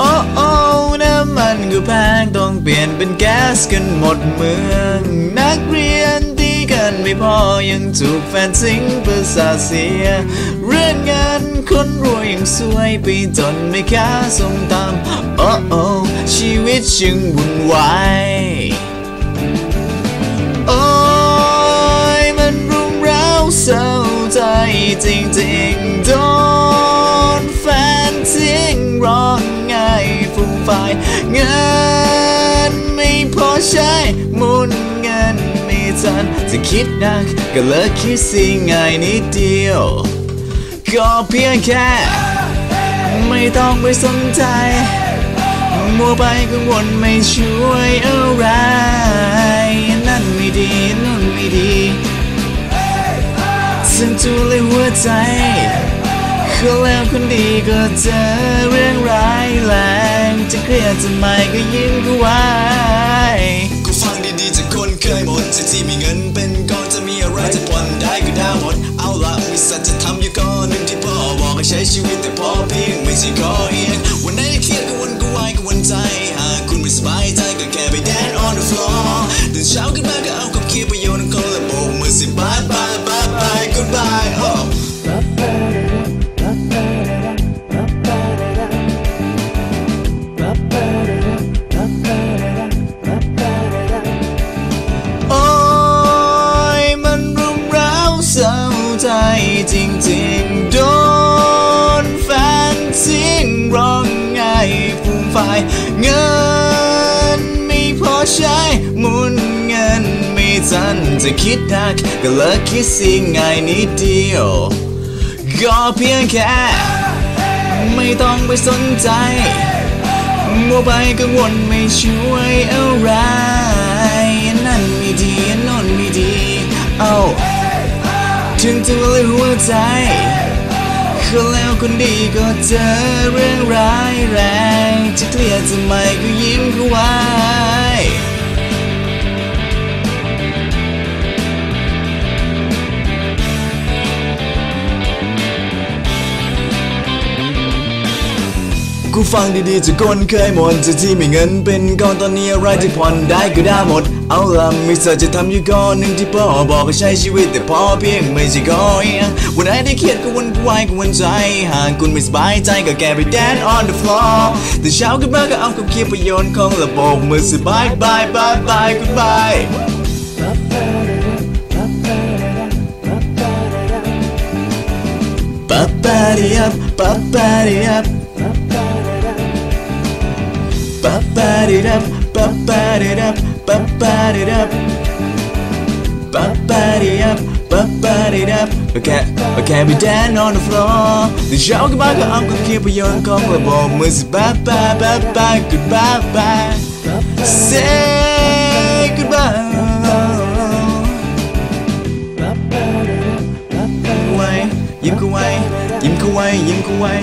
โอ้โหน้ำมันกูแพงต้องเปลี่ยนเป็นแก๊สกันหมดเมือง นักเรียนตีกันไม่พอยังถูกแฟนสิงประสาเสีย เรื่องงานคนรวยยังสวยไปจนไม่ค้าส่งตามโอ้โอ้ชีวิตจึงวุ่นวายโอ้ยมันรุมเร้าเศร้าใจจริง ยเงินไม่พอใช้มุนเงินไม่ทันจะคิดหนักก็เลิกคิดสิ่งง่ายนิดเดียว ก็เพียงแค่ ไม่ต้องไปสนใจมัวไปกังวลไม่ช่วยอะไร นั่นไม่ดีนั่นไม่ดีซึ่งจูเลยหัวใจ คนแล้วคนดีก็เจอเรื่องร้ายแรง จะเครียดจะไม่ก็ยิ้มก็ไว้กูฟังดีๆจากคนเคยหมดจะที่มีเงินเป็นก้อนจะมีอะไรจะผ่อนได้ก็ได้หมด เอาละมีสัจธรรมอยู่ก้อนหนึ่งที่พ่อบอกให้ใช้ชีวิตแต่พอเพียงไม่ใช่ขอเอียงวันไหนเครียดก็วนก็วายก็วนใจ หากคุณไม่สบายใจก็แค่ไป dance on the floor ตื่นเช้าขึ้นมา เงินไม่พอใช้หมุนเงินไม่ทันจะคิดหนักก็เลิกคิดสิ่งง่ายนิดเดียว ก็เพียงแค่ ไม่ต้องไปสนใจมัวไปกังวลไม่ช่วยอะไรนั่นไม่ดีนั่นไม่ดี เอาถึงตัวเลยหัวใจ คนแล้วคนดีก็เจอเรื่องร้ายแรงจะเครียดจะไม่ก็ยิ้มเขาไว้กูฟังดีๆจากคนเคยหมดจะที่มีเงินเป็นก้อนตอนนี้อะไรที่ผ่อนได้ก็ได้หมด เอาละมีสัจธรรมอยู่ก้อนหนึ่งที่พ่อบอกให้ใช้ชีวิตแต่พอเพียงไม่ใช่ขอเอีย วันไหนที่เครียดก็วันวายก็วันใจ หากคุณไม่สบายใจก็แค่ไป dance on the floor แต่เช้าขึ้นมาก็เอากับเคียบไปโยชน์ของระบบมือสบายบายบายบาย goodbye ปั๊บปะดิยับปั๊บปะดิยับปั๊บปะดิยับปั๊บปะดิยับปั๊บปะดิยับปั๊บปะดิยับปั๊บปะดิยับ โอเคโอเค we dance on the floor แต่เช้าขึ้นมาก็เอากับเคียบไปโยนของระบบมือสิบายบายบายบาย goodbye bye say goodbye ไว้ยิ้มเข้าไว้ยิ้มเข้าไว้ยิ้มเข้าไว้